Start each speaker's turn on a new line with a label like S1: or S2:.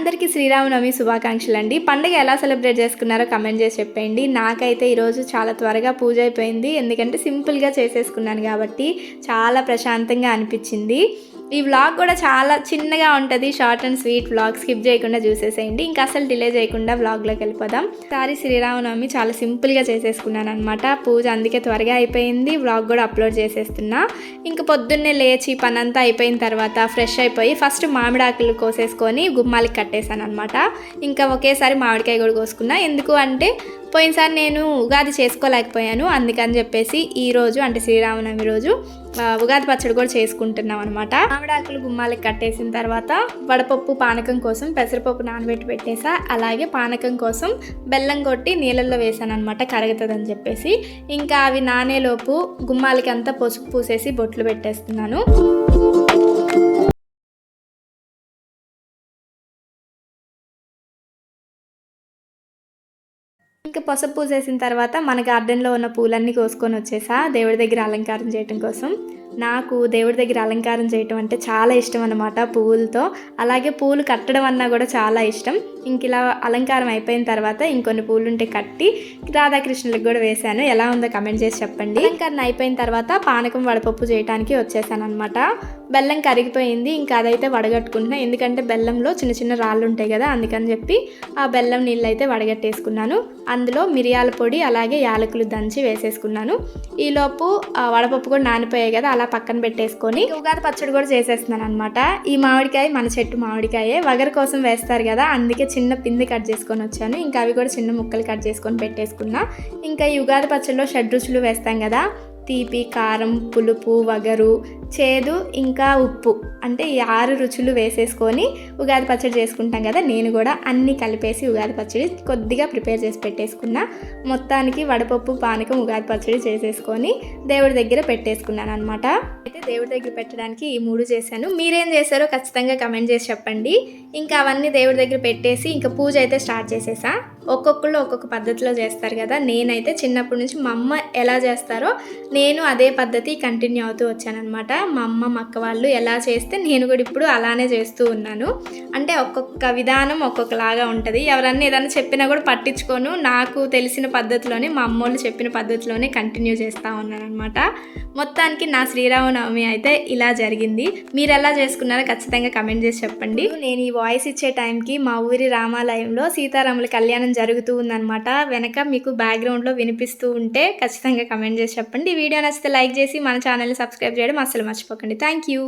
S1: అందరికీ శ్రీరామనవమి శుభాకాంక్షలు అండి పండుగ ఎలా సెలబ్రేట్ చేసుకున్నారో కమెంట్ చేసి చెప్పండి నాకైతే ఈరోజు చాలా త్వరగా పూజ అయిపోయింది. ఎందుకంటే సింపుల్గా చేసేసుకున్నాను కాబట్టి చాలా ప్రశాంతంగా అనిపించింది. ఈ వ్లాగ్ కూడా చాలా చిన్నగా ఉంటుంది. Short and sweet vlog skip చేయకుండా చూసేసేయండి. ఇంకా అసలు డిలే చేయకుండా వ్లాగ్లోకి వెళ్ళిపోదాం. సారీ శ్రీరామనవమి చాలా సింపుల్గా చేసేసుకున్నాను అనమాట పూజ అందుకే త్వరగా అయిపోయింది. వ్లాగ్ కూడా అప్లోడ్ చేసేస్తున్నా. ఇంకా పొద్దున్నే లేచి పనంతా అయిపోయిన తర్వాత ఫ్రెష్ అయిపోయి ఫస్ట్ మామిడాకులు కోసేసుకొని గుమ్మాలకి కట్టేశాను అనమాట ఇంకా ఒకేసారి మామిడికాయ కూడా కోసుకున్నా. ఎందుకు అంటే పోయినసారి నేను ఉగాది చేసుకోలేకపోయాను. అందుకని చెప్పేసి ఈ రోజు అంటే శ్రీరామనవమి రోజు ఉగాది పచ్చడి కూడా చేసుకుంటున్నాం అనమాట మామిడాకులు గుమ్మాలకి కట్టేసిన తర్వాత వడపప్పు పానకం కోసం పెసరపప్పు నానబెట్టి పెట్టేసా. అలాగే పానకం కోసం బెల్లం కొట్టి నీళ్ళల్లో వేసాను అనమాట కరగతుందని చెప్పేసి. ఇంకా అవి నానేలోపు గుమ్మాలకి అంతా పసుపు పూసేసి బొట్లు పెట్టేస్తున్నాను. ఇంకా పసుపు పూసేసిన తర్వాత మన గార్డెన్లో ఉన్న పూలన్నీ కోసుకొని వచ్చేసా దేవుడి దగ్గర అలంకారం చేయటం కోసం. నాకు దేవుడి దగ్గర అలంకారం చేయటం అంటే చాలా ఇష్టం అనమాట పువ్వులతో. అలాగే పూలు కట్టడం అన్నా కూడా చాలా ఇష్టం. ఇంక ఇలా అలంకారం అయిపోయిన తర్వాత ఇంకొన్ని పూలు ఉంటే కట్టి రాధాకృష్ణులకు కూడా వేశాను. ఎలా ఉందో కమెంట్ చేసి చెప్పండి. అలంకరణ అయిపోయిన తర్వాత పానకం వడపప్పు చేయడానికి వచ్చేసాను అనమాట బెల్లం కరిగిపోయింది. ఇంకా అదైతే వడగట్టుకుంటున్నా. ఎందుకంటే బెల్లంలో చిన్న చిన్న రాళ్ళు ఉంటాయి కదా అందుకని చెప్పి ఆ బెల్లం నీళ్ళు అయితే వడగట్టేసుకున్నాను. అందులో మిరియాల పొడి అలాగే యాలకులు దంచి వేసేసుకున్నాను. ఈలోపు ఆ వడపప్పు కూడా నానిపోయాయి కదా అలా పక్కన పెట్టేసుకొని ఉగాది పచ్చడి కూడా చేసేస్తున్నాను అనమాట ఈ మామిడికాయ మన చెట్టు మామిడికాయే. వగరు కోసం వేస్తారు కదా అందుకే చిన్న పిండి కట్ చేసుకొని వచ్చాను. ఇంకా అవి కూడా చిన్న ముక్కలు కట్ చేసుకొని పెట్టేసుకున్నా. ఇంకా ఈ ఉగాది పచ్చడిలో షడ్ రుచులు వేస్తాం కదా తీపి కారం పులుపు వగరు చేదు ఇంకా ఉప్పు. అంటే ఈ ఆరు రుచులు వేసేసుకొని ఉగాది పచ్చడి చేసుకుంటాం కదా నేను కూడా అన్నీ కలిపేసి ఉగాది పచ్చడి కొద్దిగా ప్రిపేర్ చేసి పెట్టేసుకున్నా. మొత్తానికి వడపప్పు పానకం ఉగాది పచ్చడి చేసేసుకొని దేవుడి దగ్గర పెట్టేసుకున్నాను అనమాట అయితే దేవుడి దగ్గర పెట్టడానికి ఈ మూడు చేశాను. మీరేం చేశారో ఖచ్చితంగా కమెంట్ చేసి చెప్పండి. ఇంకా అవన్నీ దేవుడి దగ్గర పెట్టేసి ఇంకా పూజ అయితే స్టార్ట్ చేసేసా. ఒక్కొక్కళ్ళు ఒక్కొక్క పద్ధతిలో చేస్తారు కదా. నేనైతే చిన్నప్పటి నుంచి మా అమ్మ ఎలా చేస్తారో నేను అదే పద్ధతి కంటిన్యూ అవుతూ వచ్చానమాట మా అమ్మ మా అక్క వాళ్ళు ఎలా చేస్తే నేను కూడా ఇప్పుడు అలానే చేస్తూ ఉన్నాను. అంటే ఒక్కొక్క విధానం ఒక్కొక్కలాగా ఉంటుంది. ఎవరన్నా ఏదైనా చెప్పినా కూడా పట్టించుకోను. నాకు తెలిసిన పద్ధతిలోనే మా అమ్మోళ్ళు చెప్పిన పద్ధతిలోనే కంటిన్యూ చేస్తూ ఉన్నాను అనమాట మొత్తానికి నా శ్రీరామనవమి అయితే ఇలా జరిగింది. మీరు ఎలా చేసుకున్నారో ఖచ్చితంగా కమెంట్ చేసి చెప్పండి. నేను ఈ వాయిస్ ఇచ్చే టైంకి మా ఊరి రామాలయంలో సీతారాముల కళ్యాణం జరుగుతూ ఉందన్నమాట. వెనక మీకు బ్యాక్గ్రౌండ్లో వినిపిస్తూ ఉంటే ఖచ్చితంగా కమెంట్ చేసి చెప్పండి. ఈ వీడియో నచ్చితే లైక్ చేసి మన ఛానల్ని సబ్స్క్రైబ్ చేయడం అసలు మర్చిపోకండి. Thank you.